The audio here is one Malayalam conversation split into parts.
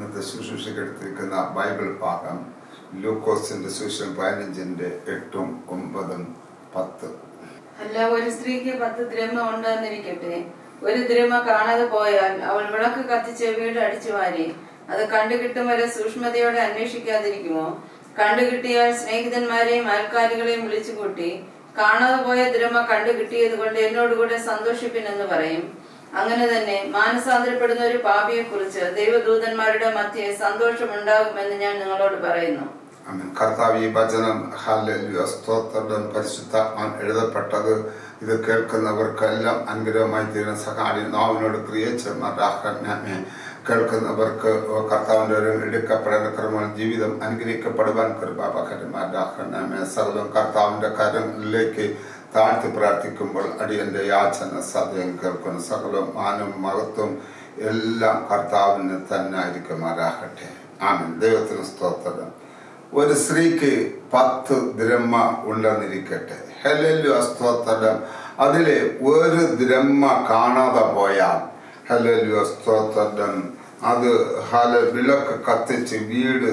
ഇന്നത്തെ ശുശ്രൂഷയ്ക്ക് എടുത്തിരിക്കുന്ന ബൈബിൾ ഭാഗം ലൂക്കോസിന്റെ സുവിശേഷം പതിനഞ്ചിന്റെ എട്ടും ഒമ്പതും പത്ത്. അല്ല ഒരു സ്ത്രീക്ക് പത്ത് ദ്രമ ഉണ്ടെന്നിരിക്കട്ടെ. ഒരു ദ്രമ കാണാതെ പോയാൽ അവൾ വിളക്ക് കത്തിച്ച് വീട് അടിച്ചു വാരി. അത് കണ്ടുകിട്ടും വരെ സൂക്ഷ്മതയോടെ അന്വേഷിക്കാതിരിക്കുമോ? കണ്ടുകിട്ടിയാൽ സ്നേഹിതന്മാരെയും അയൽക്കാരികളെയും വിളിച്ചു കൂട്ടി കാണാതെ പോയ ദ്രമ കണ്ടുകിട്ടിയത് കൊണ്ട് എന്നോടുകൂടെ സന്തോഷിപ്പിനെന്ന് പറയും. അങ്ങനെ തന്നെ മാനസാന്തരപ്പെടുന്ന ഒരു പാപിയെ കുറിച്ച് ദൈവദൂതന്മാരുടെ മധ്യേ സന്തോഷമുണ്ടാകുമെന്ന് ഞാൻ നിങ്ങളോട് പറയുന്നു. ഈ വചനം പരിശുദ്ധാത്മാൻ എഴുതപ്പെട്ടത് ഇത് കേൾക്കുന്നവർക്കെല്ലാം അനുഗ്രഹമായി തീരുന്ന സഹാടി നാവിനോട് ക്രിയച്ചമാരാഹ്മേ കേൾക്കുന്നവർക്ക് കർത്താവിന്റെ ഒരു എടുക്കപ്പെടേണ്ട ക്രമം ജീവിതം അനുഗ്രഹിക്കപ്പെടുവാൻ കൃപാപകരമാരാഹ്മേ സർവം കർത്താവിന്റെ കാര്യങ്ങളിലേക്ക് താഴ്ത്തി പ്രാർത്ഥിക്കുമ്പോൾ അടിയന്റെ യാചന സദയം കേൾക്കുന്ന. സകലവും മാനവും മഹത്വം എല്ലാം കർത്താവിന് തന്നെ ആയിരിക്കുമാറാകട്ടെ. ആമൻ. ദൈവത്തിന് സ്തോത്രം. ഒരു സ്ത്രീക്ക് പത്ത് ദ്രഹ്മ ഉണ്ടെന്നിരിക്കട്ടെ ഹെലല്ലു അസ്തോത്രം അതിലെ ഒരു ദ്രഹ്മ കാണാതെ പോയാൽ ഹെലല്ലു അസ്തോത്രം അത് ഹല വിളക്ക് കത്തിച്ച് വീട്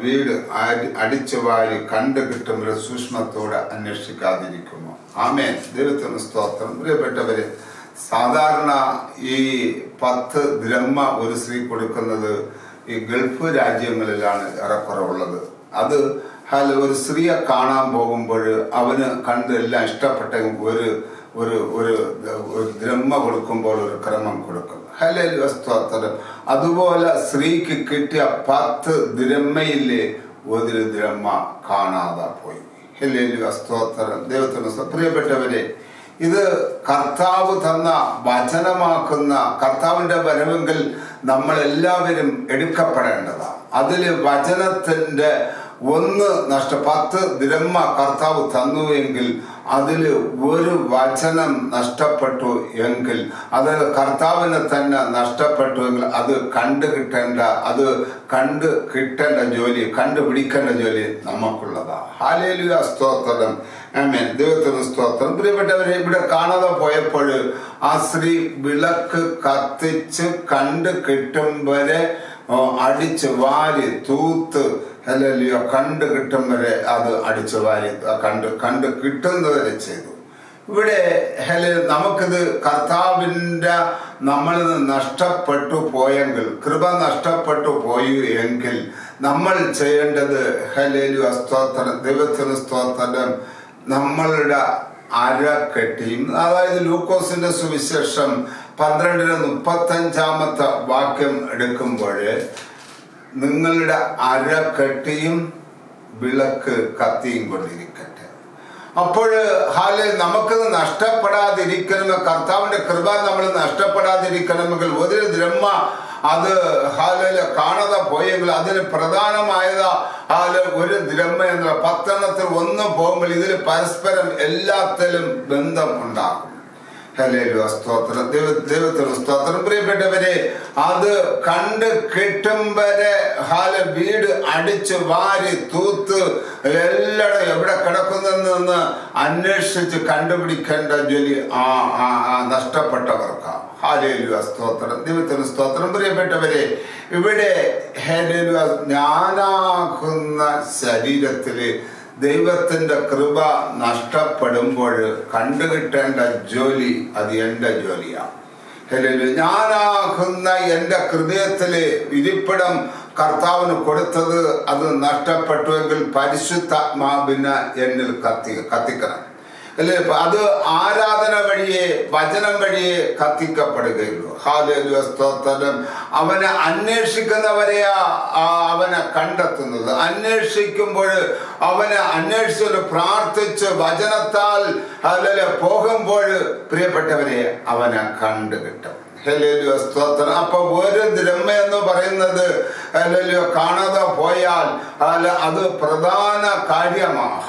വീട് അടി- അടിച്ചു വാരി കണ്ടു കിട്ടുമ്പോൾ സൂക്ഷ്മത്തോടെ അന്വേഷിക്കാതിരിക്കുമോ ആമേൻ. ദൈവത്തിന് സ്തോത്രം. പ്രിയപ്പെട്ടവര് സാധാരണ ഈ പത്ത് ദ്രഹ്മ ഒരു സ്ത്രീ കൊടുക്കുന്നത് ഈ ഗൾഫ് രാജ്യങ്ങളിലാണ് ഏറെക്കുറവുള്ളത്. അത് ഹൽ ഒരു സ്ത്രീയെ കാണാൻ പോകുമ്പോൾ അവന് കണ്ട് എല്ലാം ഇഷ്ടപ്പെട്ട ഒരു ഒരു ഒരു ദ്രഹ്മ കൊടുക്കുമ്പോൾ ഒരു ക്രമം കൊടുക്കും. ഹലൽ സ്തോത്രം. അതുപോലെ സ്ത്രീക്ക് കിട്ടിയ പത്ത് ദ്രഹ്മയിലെ ഒരു ദ്രഹ്മ കാണാതെ പോയി. സ്തോത്രം ദൈവത്തിന്. പ്രിയപ്പെട്ടവരെ ഇത് കർത്താവ് തന്ന വചനമാക്കുന്ന കർത്താവിന്റെ വരവെങ്കിൽ നമ്മൾ എല്ലാവരും എടുക്കപ്പെടേണ്ടതാണ്. അതിൽ വചനത്തിന്റെ ഒന്ന് നഷ്ട. പത്ത് ദിരമ്മ കർത്താവ് തന്നു എങ്കിൽ അതിൽ ഒരു വചനം നഷ്ടപ്പെട്ടു എങ്കിൽ അത് കർത്താവിനെ തന്നെ നഷ്ടപ്പെട്ടു എങ്കിൽ അത് കണ്ടു കിട്ടേണ്ട അത് കണ്ട് കിട്ടേണ്ട ജോലി കണ്ടുപിടിക്കേണ്ട ജോലി നമുക്കുള്ളതാ. ഹാലേലു സ്തോത്രം. ആമേൻ. ദൈവത്തിന് സ്തോത്രം. പ്രിയപ്പെട്ടവരെ ഇവിടെ കാണാതെ പോയപ്പോൾ ആ സ്ത്രീ വിളക്ക് കത്തിച്ച് കണ്ടു കിട്ടും വരെ അടിച്ച് വാരി തൂത്ത് ഹല്ലേലൂയ കണ്ട് കിട്ടും വരെ അത് അടിച്ചു വാരി കണ്ട് കണ്ട് കിട്ടുന്നവരെ ചെയ്തു. ഇവിടെ ഹലെ നമുക്കിത് കർത്താവിന്റെ നിന്ന് നഷ്ടപ്പെട്ടു പോയെങ്കിൽ കൃപ നഷ്ടപ്പെട്ടു പോയി എങ്കിൽ നമ്മൾ ചെയ്യേണ്ടത് ഹലേലു സ്തോത്രം ദൈവത്തിന് സ്തോത്രം നമ്മളുടെ അരക്കെട്ടിയും അതായത് ലൂക്കോസിന്റെ സുവിശേഷം പന്ത്രണ്ടിന് മുപ്പത്തഞ്ചാമത്തെ വാക്യം എടുക്കുമ്പോൾ നിങ്ങളുടെ അരക്കെട്ടിയും വിളക്ക് കത്തിയും കൊണ്ടിരിക്കട്ടെ. അപ്പോൾ ഹാൽ നമുക്കത് നഷ്ടപ്പെടാതിരിക്കണമെങ്കിൽ കർത്താവിന്റെ കൃപ നമ്മൾ നഷ്ടപ്പെടാതിരിക്കണമെങ്കിൽ ഒരു ദ്രഹ്മ അത് ഹാലിൽ കാണാതെ പോയെങ്കിൽ അതിന് പ്രധാനമായത് ഹാൽ ഒരു ദ്രഹ്മ എന്ന പത്തെണ്ണത്തിൽ ഒന്ന് പോകുമ്പോൾ ഇതിൽ പരസ്പരം എല്ലാത്തിലും ബന്ധം ഉണ്ടാകും. സ്തോത്രം. ദൈവ ദൈവത്തിന് സ്തോത്രം. പ്രിയപ്പെട്ടവരെ അത് കണ്ട് കിട്ടും വരെ ഹാല വീട് അടിച്ച് വാരി തൂത്ത് എല്ലായിടും എവിടെ കിടക്കുന്നെന്ന് അന്വേഷിച്ച് കണ്ടുപിടിക്കേണ്ട ജോലി ആ നഷ്ടപ്പെട്ടവർക്കാണ് ഹാലേലു സ്തോത്രം. ദൈവത്തിന് സ്തോത്രം. പ്രിയപ്പെട്ടവരെ ഇവിടെ ഹേലേലുയ ഞാനാകുന്ന ശരീരത്തിൽ ദൈവത്തിന്റെ കൃപ നഷ്ടപ്പെടുമ്പോൾ കണ്ടുകിട്ടേണ്ട ജോലി അത് എന്റെ ജോലിയാണ്. ഞാനാകുന്ന എന്റെ ഹൃദയത്തിലെ ഇരിപ്പിടം കർത്താവിന് കൊടുത്തത് അത് നഷ്ടപ്പെട്ടുവെങ്കിൽ പരിശുദ്ധാത്മാവിന് എന്നിൽ കത്തി കത്തിക്കണം അല്ലേ? അത് ആരാധന വഴിയെ വചനം വഴിയെ കത്തിക്കപ്പെടുകയുള്ളൂ. അവനെ അന്വേഷിക്കുന്നവരെയാ അവനെ കണ്ടെത്തുന്നത്. അന്വേഷിക്കുമ്പോൾ അവനെ അന്വേഷിച്ച് പ്രാർത്ഥിച്ച് വചനത്താൽ അല്ലെ പോകുമ്പോൾ പ്രിയപ്പെട്ടവരെ അവനെ കണ്ടു കിട്ടും അപ്പൊ ഒരു ദ്രഹ്മ എന്ന് പറയുന്നത് അല്ലല്ലോ കാണാതെ പോയാൽ അത് പ്രധാന കാര്യമാണ്.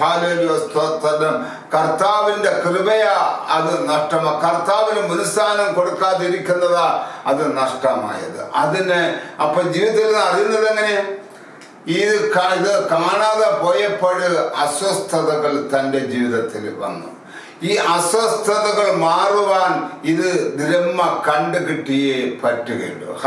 സ്തോത്രം. കർത്താവിന്റെ കൃപയാ അത് നഷ്ടമാ. കർത്താവിന് മുൻസ്ഥാനം കൊടുക്കാതിരിക്കുന്നതാ അത് നഷ്ടമായത്. അതിന് അപ്പൊ ജീവിതത്തിൽ അറിയുന്നത് എങ്ങനെ? ഇത് കാണാതെ പോയപ്പോൾ അസ്വസ്ഥതകൾ തന്റെ ജീവിതത്തിൽ വന്നു. ഈ അസ്വസ്ഥതകൾ മാറുവാൻ ഇത് ദ്രഹ്മ കണ്ടു കിട്ടിയേ പറ്റുകയുള്ളൂ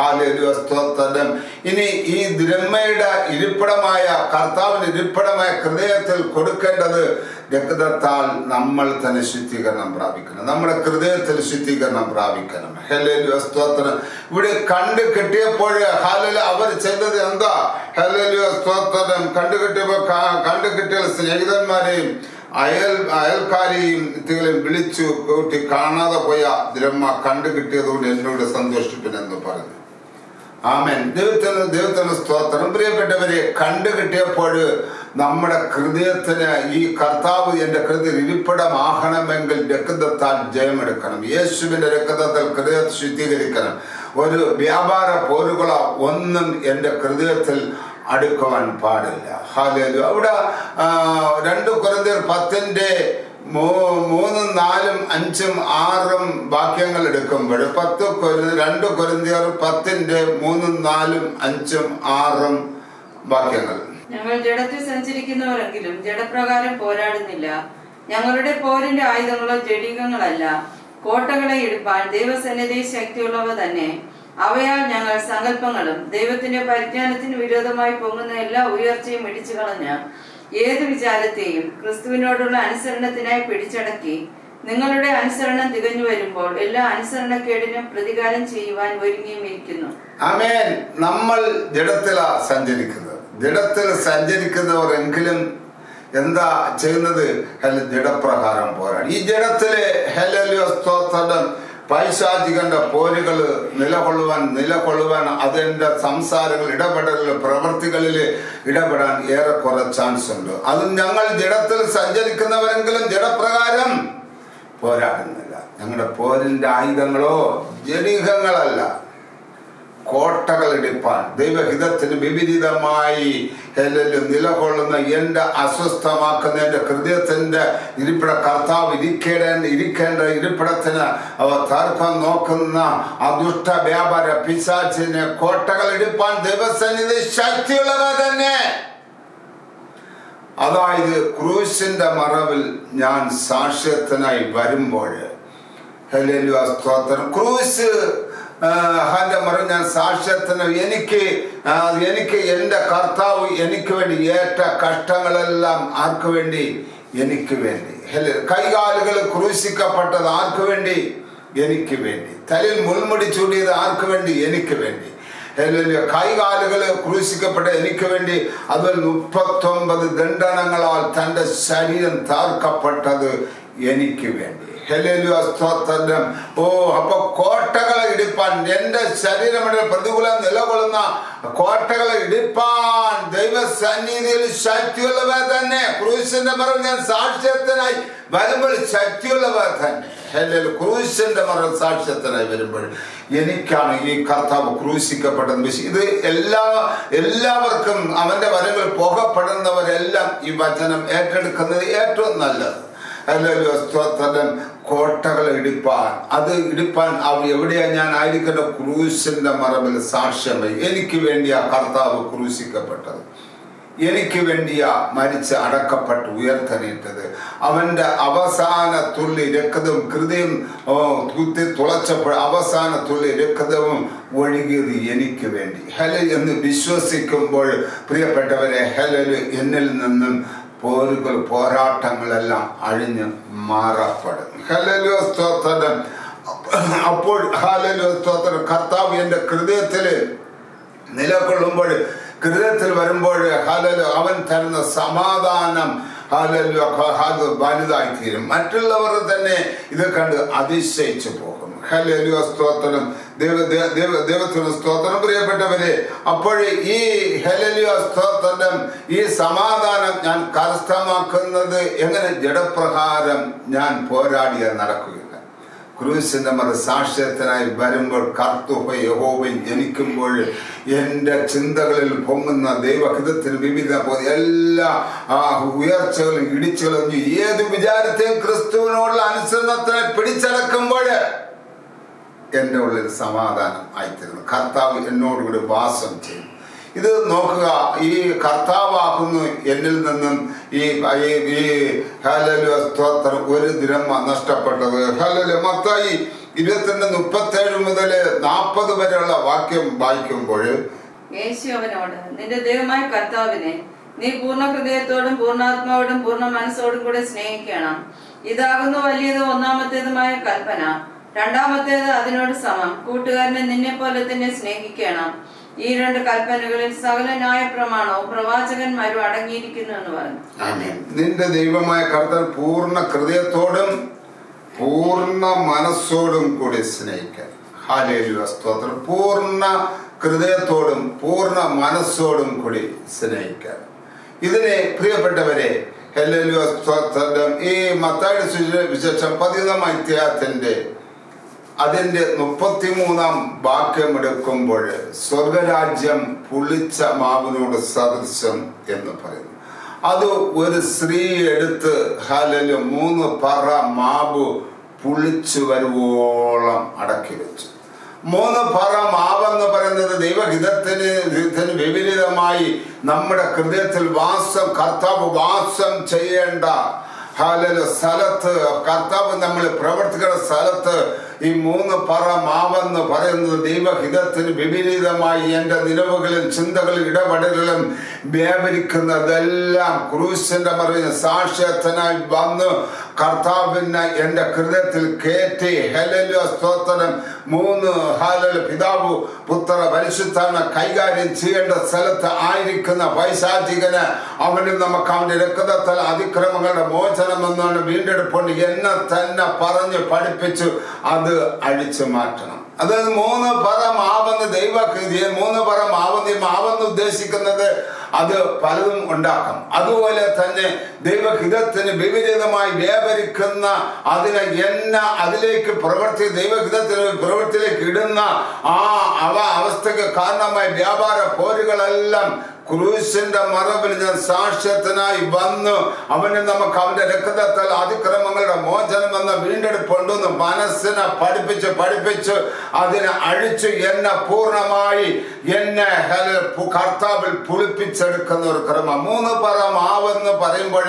സ്തോത്രം. ഇനി ഈ ദ്രഹ്മയുടെ ഇരിപ്പിടമായ കർത്താവിന് ഇരിപ്പിടമായ ഹൃദയത്തിൽ കൊടുക്കേണ്ടത് രക്തത്താൽ നമ്മൾ തന്നെ ശുദ്ധീകരണം പ്രാപിക്കണം. നമ്മുടെ ഹൃദയത്തിൽ ശുദ്ധീകരണം പ്രാപിക്കണം. ഹലേലു സ്തോത്രം. ഇവിടെ കണ്ടു കിട്ടിയപ്പോൾ ഹാലല് അവർ ചെന്നത് എന്താ? ഹലേലു സ്തോത്രം. കണ്ടു കിട്ടിയപ്പോൾ കണ്ടു കിട്ടിയ സ്നേഹിതന്മാരെയും അയൽ അയൽക്കാരെയും ഇത്തികളെയും വിളിച്ചു കൂട്ടി കാണാതെ പോയ ദ്രഹ്മ കണ്ടു കിട്ടിയതുകൊണ്ട് എന്നോട് സന്തോഷിപ്പിനെന്ന് പറഞ്ഞു. ആമൻ. ദൈവത്തിന് ദൈവത്തിന് സ്തോത്രം. പ്രിയപ്പെട്ടവരെ കണ്ടു കിട്ടിയപ്പോൾ നമ്മുടെ ഹൃദയത്തിന് ഈ കർത്താവ് എന്റെ ഹൃദയം ഇരിപ്പിടമാകണമെങ്കിൽ രക്തത്താൽ ജയമെടുക്കണം. യേശുവിന്റെ രക്തത്തിൽ ഹൃദയത്തെ ശുദ്ധീകരിക്കണം. ഒരു വ്യാപാര പോരുകളോ ഒന്നും എന്റെ ഹൃദയത്തിൽ അടുക്കുവാൻ പാടില്ല. ഹാലേലു അവിടെ രണ്ടു പത്തിന്റെ മൂ- മൂന്നും നാലും അഞ്ചും ആറും വാക്യങ്ങൾ എടുക്കുമ്പോൾ പത്ത് രണ്ട് കൊരന്തിയർ പത്തിന്റെ മൂന്നും നാലും അഞ്ചും ആറും വാക്യങ്ങൾ. ഞങ്ങൾ ജഡത്തിൽ സഞ്ചരിക്കുന്നവരെങ്കിലും ജഡപ്രകാരം പോരാടുന്നില്ല. ഞങ്ങളുടെ പോരിന്റെ ആയുധങ്ങളോ ജഡികങ്ങളല്ല. കോട്ടകളെ എടുപ്പാൻ ദൈവസന്നിധി ശക്തിയുള്ളവ തന്നെ. അവയാൽ ഞങ്ങൾ സങ്കല്പങ്ങളും ദൈവത്തിന്റെ പരിജ്ഞാനത്തിന് വിരോധമായി പോകുന്ന എല്ലാ ഉയർച്ചയും ഇടിച്ചു കളഞ്ഞ് ഏത് വിചാരത്തെയും ക്രിസ്തുവിനോടുള്ള അനുസരണത്തിനായി പിടിച്ചടക്കി നിങ്ങളുടെ അനുസരണം തികഞ്ഞു വരുമ്പോൾ എല്ലാ അനുസരണക്കേടിനും പ്രതികാരം ചെയ്യുവാൻ ഒരുങ്ങിയും ഇരിക്കുന്നു. ആമേൻ. നമ്മൾ സഞ്ചരിക്കുന്നത്. ജഡത്തിൽ സഞ്ചരിക്കുന്നവരെങ്കിലും എന്താ ചെയ്യുന്നത്? ജഡപ്രകാരം പോരാണ് ഈ ജഡത്തിലെ ഹെലലിയോ സ്തോത്രം പൈശാചികന്റെ പോരുകൾ നിലകൊള്ളുവാൻ നിലകൊള്ളുവാൻ അതിന്റെ സംസാരങ്ങൾ ഇടപെടലിൽ പ്രവൃത്തികളിൽ ഇടപെടാൻ ഏറെക്കുറെ ചാൻസ് ഉണ്ട് അത് ഞങ്ങൾ ജഡത്തിൽ സഞ്ചരിക്കുന്നവരെങ്കിലും ജഡപ്രകാരം പോരാടുന്നില്ല. ഞങ്ങളുടെ പോരിന്റെ ആയുധങ്ങളോ ജനീഹങ്ങളല്ല. കോട്ടകൾ എടുപ്പാൻ. ദൈവഹിതത്തിന് വിപരീതമായി നിലകൊള്ളുന്ന എന്റെ അസ്വസ്ഥമാക്കുന്ന എന്റെ ഹൃദയത്തിന്റെ ഇരിപ്പിട കർത്താവ് ഇരിക്കേണ്ട ഇരിക്കേണ്ട ഇരിപ്പിടത്തിന് അവ തർക്കം നോക്കുന്ന ആ ദുഷ്ട വ്യാപാര പിശാച്ചിന് കോട്ടകൾ എടുപ്പാൻ ദൈവസന്നിധി ശക്തിയുള്ളവ തന്നെ. അതായത് ക്രൂശിന്റെ മറവിൽ ഞാൻ സാക്ഷ്യത്തിനായി വരുമ്പോൾ സ്തോത്രം. ക്രൂശ് ഹാന്റെ മറവിൽ ഞാൻ സാക്ഷ്യത്തിന് എനിക്ക് ആ, എനിക്ക് എന്റെ കർത്താവ് എനിക്ക് വേണ്ടി ഏറ്റ കഷ്ടങ്ങളെല്ലാം ആർക്ക് വേണ്ടി എനിക്ക് വേണ്ടി ഹല്ലെ കൈകാലുകൾ ക്രൂശിക്കപ്പെട്ടത് ആർക്ക് വേണ്ടി എനിക്ക് വേണ്ടി തലയിൽ മുൾമുടി ചൂടിയത് ആർക്ക് വേണ്ടി എനിക്ക് വേണ്ടി ഹല്ലേലൂയ. കൈകാലുകൾ ക്രൂശിക്കപ്പെട്ട എനിക്ക് വേണ്ടി അതിൽ മുപ്പത്തൊമ്പത് ദണ്ഡനങ്ങളാൽ തന്റെ ശരീരം താർക്കപ്പെട്ടത് എനിക്ക് വേണ്ടി ഹല്ലേലൂയ, സ്തോത്രം ഓ അപ്പൊ കോട്ടകളെ ഇടിപ്പാൻ എന്റെ ശരീരം പ്രതികൂലം നിലകൊള്ളുന്ന കോട്ടകളെ ഇടിപ്പാൻ ദൈവസന്നിധിയിൽ ശക്തിയുള്ളവ തന്നെ. ക്രൂശിന്റെ മറവ് ഞാൻ സാക്ഷ്യത്തിനായി വരുമ്പോൾ ശക്തിയുള്ളവ തന്നെ. ഹല്ലേലൂയ. ക്രൂശിന്റെ മറവ് സാക്ഷ്യത്തിനായി വരുമ്പോൾ എനിക്കാണ് ഈ കർത്താവ് ക്രൂശിക്കപ്പെട്ടത് വിശ- ഇത് എല്ലാ എല്ലാവർക്കും അവന്റെ വരങ്ങൾ പുകപ്പെടുന്നവരെല്ലാം ഈ വചനം ഏറ്റെടുക്കുന്നത് ഏറ്റവും നല്ലത്. ഹല്ലേലൂയ, സ്തോത്രം. കോട്ടകൾ ഇടിപ്പാൻ അത് ഇടിപ്പാൻ അവ എവിടെയാ? ഞാൻ ആയിരിക്കുന്ന ക്രൂശിന്റെ മറവിൽ സാക്ഷ്യമായി. എനിക്ക് വേണ്ടിയാ കർത്താവ് ക്രൂശിക്കപ്പെട്ടത്. എനിക്ക് വേണ്ടിയാ മരിച്ച് അടക്കപ്പെട്ട് ഉയർത്തെണീറ്റത്. അവന്റെ അവസാന തുള്ളി രക്തവും കൃതിയും കുത്തി തുളച്ചപ്പോൾ അവസാന തുള്ളി രക്തവും ഒഴുകിയത് എനിക്ക് വേണ്ടി. ഹെല എന്ന് വിശ്വസിക്കുമ്പോൾ പ്രിയപ്പെട്ടവരെ ഹെലല് എന്നിൽ നിന്നും പോരുകൾ പോരാട്ടങ്ങളെല്ലാം അഴിഞ്ഞ് മാറപ്പെടും. ഹലലോ സ്തോത്രം. അപ്പോൾ ഹലലോ സ്തോത്രം. കർത്താവ് എന്റെ ഹൃദയത്തിൽ നിലകൊള്ളുമ്പോൾ ഹൃദയത്തിൽ വരുമ്പോൾ ഹലലോ അവൻ തരുന്ന സമാധാനം ഹലലോ വലുതായി തീരും മറ്റുള്ളവർ തന്നെ ഇത് കണ്ട് അതിശയിച്ചു പോകും. സ്തോത്രം. ദൈവ ദൈവ- ദൈവ ദൈവത്തിന് സ്തോത്രം പ്രിയപ്പെട്ടവരെ. അപ്പോൾ ഈ ഹലലിയ സ്തോത്രം ഈ സമാധാനം ഞാൻ കരസ്ഥമാക്കുന്നത് എങ്ങനെ? ജഡപ്രകാരം ഞാൻ പോരാടിയ നടക്കുകയാണ്. ക്രൂശിന്റെ മറ സാക്ഷ്യത്തിനായി വരുമ്പോൾ കർത്തുഹ യഹോവയും ജനിക്കുമ്പോൾ എന്റെ ചിന്തകളിൽ പൊങ്ങുന്ന ദൈവഹിതത്തിന് വിവിധ എല്ലാ ആ ഉയർച്ചകളും ഇടിച്ചുകളും ഏത് വിചാരത്തെയും ക്രിസ്തുവിനോടുള്ള അനുസരണത്തിനെ പിടിച്ചടക്കുമ്പോൾ എന്റെ ഉള്ളിൽ സമാധാനം ആയിത്തീരുന്നു കർത്താവ് എന്നോടുകൂടി വാസം ചെയ്യും ഇത് നോക്കുക ഈ കർത്താവാകുന്നു എന്നിൽ നിന്നും ഈ ഈ- ഈ സ്തോത്രം ഒരു ദിനം നഷ്ടപ്പെട്ടത്. ഹലല മത്തായി ഇരുപത്തിരണ്ട് മുപ്പത്തേഴ് മുതൽ നാൽപ്പത് വരെയുള്ള വാക്യം വായിക്കുമ്പോൾ യേശു അവനോട് നിന്റെ ദൈവമായ കർത്താവിനെ നീ പൂർണ ഹൃദയത്തോടും പൂർണാത്മാവോടും പൂർണ മനസ്സോടും കൂടെ സ്നേഹിക്കണം. ഇതാകുന്നു വലിയത് ഒന്നാമത്തേതുമായ കൽപ്പന. രണ്ടാമത്തേത് അതിനോട് സമം. കൂട്ടുകാരനെ നിന്നെ പോലെ തന്നെ സ്നേഹിക്കണം. ഈ രണ്ട് കൽപ്പനകളിൽ സകല ന്യായ പ്രമാണവും പ്രവാചകന്മാരും അടങ്ങിയിരിക്കുന്നു എന്ന് പറഞ്ഞു. നിന്റെ ദൈവമായ കർത്തൻ പൂർണ ഹൃദയത്തോടും പൂർണ മനസ്സോടും കൂടി സ്നേഹിക്കാം സ്തോത്രം. പൂർണ ഹൃദയത്തോടും പൂർണ മനസ്സോടും കൂടി സ്നേഹിക്കാം ഇതിനെ പ്രിയപ്പെട്ടവരെ ഹല്ലേലൂയ സ്തോത്രം. ഈ മത്തായുടെ വിശേഷം പതിനൊന്നാം അധ്യായത്തിന്റെ അതിന്റെ മുപ്പത്തിമൂന്നാം വാക്യം എടുക്കുമ്പോൾ സ്വർഗരാജ്യം പുളിച്ച മാവിനോട് സദൃശം എന്ന് പറയുന്നു. അത് ഒരു സ്ത്രീ എടുത്ത് ഹലല് മൂന്ന് പറ മാവ് പുളിച്ചു വരുവോളം അടക്കി വെച്ചു. മൂന്ന് പറ മാവെന്ന് പറയുന്നത് ദൈവഹിതത്തിന് ഹിതത്തിന് വിപരീതമായി നമ്മുടെ ഹൃദയത്തിൽ വാസം കർത്താവ് വാസം ചെയ്യേണ്ട ഹലല് സ്ഥലത്ത് കർത്താവ് നമ്മൾ പ്രവർത്തിക്കുന്ന സ്ഥലത്ത് ഈ മൂന്ന് പറ മാവെന്ന് പറയുന്നത് ദൈവഹിതത്തിന് വിപരീതമായി എന്റെ നിലവുകളിൽ ചിന്തകളിൽ ഇടപെടലും വ്യാപരിക്കുന്നതെല്ലാം ക്രൂശിന്റെ മറിഞ്ഞ് സാക്ഷ്യത്തിനായി വന്ന് കർത്താവിനെ എന്റെ ഹൃദയത്തിൽ കയറ്റി ഹെലല്യ സ്തോത്രം. മൂന്ന് ഹലൽ പിതാവ് പുത്ര പരിശുദ്ധാന കൈകാര്യം ചെയ്യേണ്ട സ്ഥലത്ത് ആയിരിക്കുന്ന പൈശാചികന് അവനും നമുക്ക് അവന്റെ രക്തത്തിൽ അതിക്രമങ്ങളുടെ മോചനം എന്നാണ് വീണ്ടെടുപ്പുണ്ട് എന്നെ തന്നെ പറഞ്ഞ് പഠിപ്പിച്ചു. അത് അഴിച്ചു മാറ്റണം. അതായത് മൂന്ന് പറ മാവെന്ന് ദൈവ മൂന്ന് പറ മാവെന്ന് മാവെന്ന് ഉദ്ദേശിക്കുന്നത് അത് പലതും ഉണ്ടാക്കാം. അതുപോലെ തന്നെ ദൈവഹിതത്തിന് വിപരീതമായി വ്യാപരിക്കുന്ന അതിനെ എന്ന അതിലേക്ക് പ്രവർത്തി ദൈവഹിതത്തിന് പ്രവൃത്തിയിലേക്ക് ഇടുന്ന ആ അവ അവസ്ഥയ്ക്ക് കാരണമായ വ്യാപാര പോരുകളെല്ലാം ക്രൂശിന്റെ മറവിൽ ഞാൻ സാക്ഷ്യത്തിനായി വന്നു. അവന് നമുക്ക് അവന്റെ രക്തത്താൽ അതിക്രമങ്ങളുടെ മോചനം എന്ന വീണ്ടെടുപ്പുണ്ടെന്ന് മനസ്സിനെ പഠിപ്പിച്ച് പഠിപ്പിച്ച് അതിനെ അഴിച്ചു എന്നെ പൂർണമായി എന്നെ ഹല- കർത്താവിൽ പുളിപ്പിച്ചെടുക്കുന്ന ഒരു ക്രമം. മൂന്ന് പദം ആവെന്ന് പറയുമ്പോൾ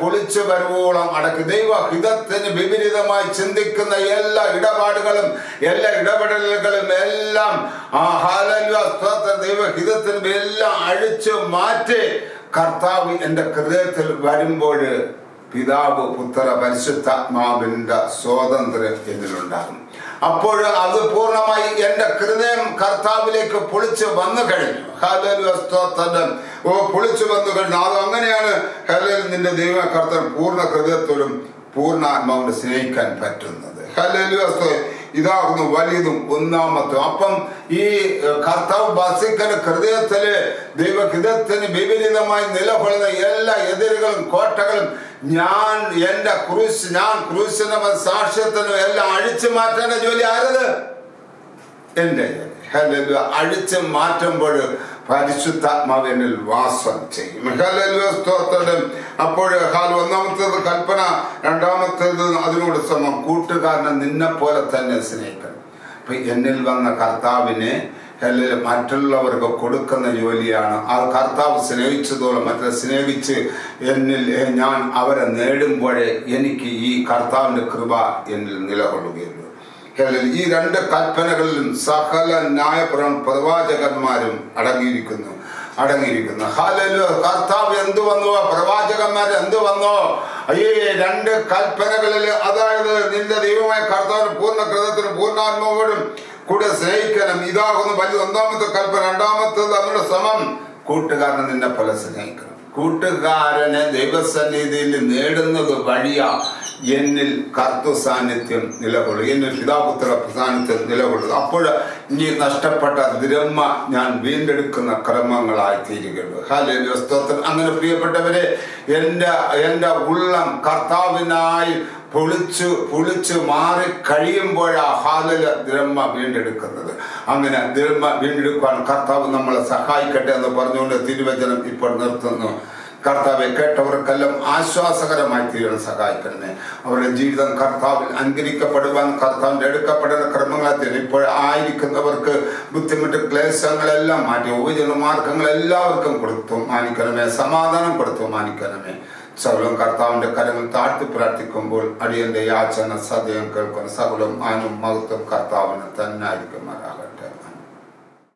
പുളിച്ചു വരുവോളം അടക്കി. ദൈവഹിതത്തിന് വിപരീതമായി ചിന്തിക്കുന്ന എല്ലാ ഇടപാടുകളും എല്ലാ ഇടപെടലുകളും എല്ലാം ആ സ്തോത്ര. ദൈവഹിതത്തിന് എല്ലാം അഴിച്ചു മാറ്റി കർത്താവ് എന്റെ ഹൃദയത്തിൽ വരുമ്പോൾ പിതാവ് പുത്ര പരിശുദ്ധാത്മാവിന്റെ സ്വാതന്ത്ര്യം എന്നിലുണ്ടാകും. അപ്പോൾ അത് പൂർണമായി എന്റെ ഹൃദയം കർത്താവിലേക്ക് പൊളിച്ച് വന്നു കഴിഞ്ഞു. ഓ പൊളിച്ചു വന്നു കഴിഞ്ഞു. അത് അങ്ങനെയാണ് ഹല്ലേലൂയ നിന്റെ ദൈവ കർത്താവ് പൂർണ ഹൃദയത്തോടും പൂർണ ആത്മാവിനെ സ്നേഹിക്കാൻ പറ്റുന്നത്. ഹല്ലേലൂയ സ്തോത്രം ഇതാകുന്നു വലിയതും ഒന്നാമത്തെ. അപ്പം ഈ കർത്താവ് വസിക്കുന്ന ഹൃദയത്തിൽ ദൈവഹിതത്തിന് വിപരീതമായി നിലകൊള്ളുന്ന എല്ലാ എതിരുകളും കോട്ടകളും ഞാൻ എന്റെ ക്രൂശ് ഞാൻ ക്രൂശിനും സാക്ഷ്യത്തിനും എല്ലാം അഴിച്ചു മാറ്റേണ്ട ജോലി ആരത്? എന്റെ അഴിച്ച് മാറ്റുമ്പോൾ പരിശുദ്ധാത്മാവ് എന്നിൽ വാസം ചെയ്യും. സ്തോത്രം അപ്പോൾ ഒന്നാമത്തേത് കൽപ്പന രണ്ടാമത്തേത് അതിനോട് സമം കൂട്ടുകാരനെ നിന്നെ പോലെ തന്നെ സ്നേഹിക്കണം. അപ്പൊ എന്നിൽ വന്ന കർത്താവിനെ അല്ലെങ്കിൽ മറ്റുള്ളവർക്ക് കൊടുക്കുന്ന ജോലിയാണ്. ആ കർത്താവ് സ്നേഹിച്ചതോളം മറ്റേ സ്നേഹിച്ച് എന്നിൽ ഞാൻ അവരെ നേടുമ്പോഴേ എനിക്ക് ഈ കർത്താവിന്റെ കൃപ എന്നിൽ നിലകൊള്ളുകയുള്ളൂ. ഈ രണ്ട് കൽപ്പനകളിലും സകല ന്യായപ്രവ പ്രവാചകന്മാരും അടങ്ങിയിരിക്കുന്നു. അടങ്ങിയിരിക്കുന്നു. ഹാലലു കർത്താവ് എന്തു വന്നു? പ്രവാചകന്മാർ എന്തു വന്നോ? ഈ രണ്ട് കൽപ്പനകളിൽ അതായത് നിന്റെ ദൈവമായ കർത്താവിന് പൂർണ കൃതത്തിന് പൂർണാത്മാവോടും കൂടെ സ്നേഹിക്കണം. ഇതാകുന്നു വലിയ ഒന്നാമത്തെ കൽപ്പന. രണ്ടാമത്തത് നമ്മുടെ സമം. കൂട്ടുകാരനെ നിന്നെ പോലെ സ്നേഹിക്കണം. കൂട്ടുകാരനെ ദൈവസന്നിധിയിൽ നേടുന്നത് വഴിയാ എന്നിൽ കർത്തു സാന്നിധ്യം നിലകൊള്ളും എന്നിൽ പിതാപുത്ര സാന്നിധ്യം നിലകൊള്ളും അപ്പോൾ ഇനി നഷ്ടപ്പെട്ട ദ്രഹ്മ ഞാൻ വീണ്ടെടുക്കുന്ന ക്രമങ്ങളായി തീരുകയുള്ളൂ. ഹാലേലൂയ സ്തോത്രം. അങ്ങനെ പ്രിയപ്പെട്ടവരെ എന്റെ എന്റെ ഉള്ളം കർത്താവിനായി പൊളിച്ചു പൊളിച്ചു മാറി കഴിയുമ്പോഴാ ഹാലല ദ്രഹ്മ വീണ്ടെടുക്കുന്നത്. അങ്ങനെ ദ്രഹ്മ വീണ്ടെടുക്കാൻ കർത്താവ് നമ്മളെ സഹായിക്കട്ടെ എന്ന് പറഞ്ഞുകൊണ്ട് തിരുവചനം ഇപ്പോൾ നിർത്തുന്നു. കർത്താവെ കേട്ടവർക്കെല്ലാം ആശ്വാസകരമായി തീരാൻ സഹായിക്കണമേ. അവരുടെ ജീവിതം കർത്താവിൽ അനുകരിക്കപ്പെടുവാൻ കർത്താവിന്റെ എടുക്കപ്പെടുന്ന ക്രമങ്ങളെ തരും ഇപ്പോൾ ആയിരിക്കുന്നവർക്ക് ബുദ്ധിമുട്ട് ക്ലേശങ്ങളെല്ലാം മാറ്റി ഉപജന മാർഗങ്ങൾ എല്ലാവർക്കും കൊടുത്തു മാനിക്കണമേ സമാധാനം കൊടുത്തു മാനിക്കണമേ. സകലം കർത്താവിന്റെ കരങ്ങൾ താഴ്ത്തി പ്രാർത്ഥിക്കുമ്പോൾ അടിയന്റെ യാചന സദയം കേൾക്കുന്ന സകലം ആനും മഹത്വം കർത്താവിന് തന്നെ ആയിരിക്കുമാറാകട്ടെ